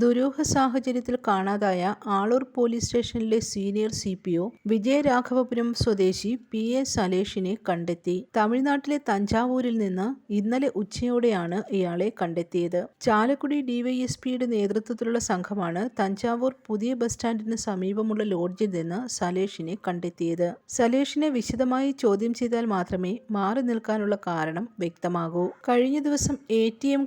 ദുരൂഹ സാഹചര്യത്തിൽ കാണാതായ ആളൂർ പോലീസ് സ്റ്റേഷനിലെ senior C P O Vijayaraghavapuram സ്വദേശി പി എ സലേഷിനെ കണ്ടെത്തി. തമിഴ്നാട്ടിലെ തഞ്ചാവൂരിൽ നിന്ന് ഇന്നലെ ഉച്ചയോടെയാണ് ഇയാളെ കണ്ടെത്തിയത്. ചാലക്കുടി ഡിവൈഎസ്പിയുടെ നേതൃത്വത്തിലുള്ള സംഘമാണ് തഞ്ചാവൂർ പുതിയ ബസ് സ്റ്റാൻഡിന് സമീപമുള്ള ലോഡ്ജിൽ നിന്ന് സലേഷിനെ കണ്ടെത്തിയത്. സലേഷിനെ വിശദമായി ചോദ്യം ചെയ്താൽ മാത്രമേ മാറി നിൽക്കാനുള്ള കാരണം വ്യക്തമാകൂ. കഴിഞ്ഞ ദിവസം എ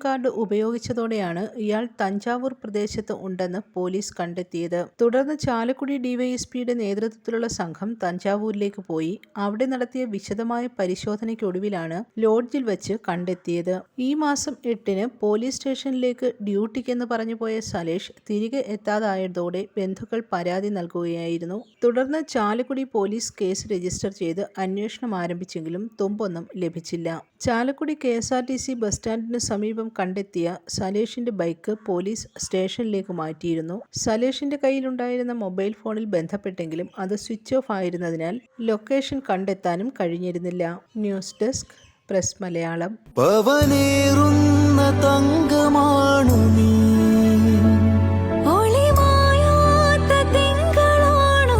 കാർഡ് ഉപയോഗിച്ചതോടെയാണ് ഇയാൾ തഞ്ചാവൂർ പ്രദേശത്ത് ഉണ്ടെന്ന് പോലീസ് കണ്ടെത്തിയത്. തുടർന്ന് ചാലക്കുടി ഡിവൈഎസ്പിയുടെ നേതൃത്വത്തിലുള്ള സംഘം തഞ്ചാവൂരിലേക്ക് പോയി. അവിടെ നടത്തിയ വിശദമായ പരിശോധനയ്ക്കൊടുവിലാണ് ലോഡ്ജിൽ വെച്ച് കണ്ടെത്തിയത്. ഈ മാസം എട്ടിന് പോലീസ് സ്റ്റേഷനിലേക്ക് ഡ്യൂട്ടിക്കെന്ന് പറഞ്ഞു പോയ സലേഷ് തിരികെ എത്താതായതോടെ ബന്ധുക്കൾ പരാതി നൽകുകയായിരുന്നു. തുടർന്ന് ചാലക്കുടി പോലീസ് കേസ് രജിസ്റ്റർ ചെയ്ത് അന്വേഷണം ആരംഭിച്ചെങ്കിലും തുമ്പൊന്നും ലഭിച്ചില്ല. Chalakudy K S R T C bus സ്റ്റാൻഡിന് സമീപം കണ്ടെത്തിയ സലേഷിന്റെ ബൈക്ക് പോലീസ് സ്റ്റേഷനിലേക്ക് മാറ്റിയിരുന്നു. സലേഷിന്റെ കയ്യിലുണ്ടായിരുന്ന മൊബൈൽ ഫോണിൽ ബന്ധപ്പെട്ടെങ്കിലും അത് സ്വിച്ച് ഓഫ് ആയിരുന്നതിനാൽ ലൊക്കേഷൻ കണ്ടെത്താനും കഴിഞ്ഞിരുന്നില്ല. News desk press Malayalam. തങ്കമാണു നീ. ഒളിമായാത്ത തിങ്കളാണോ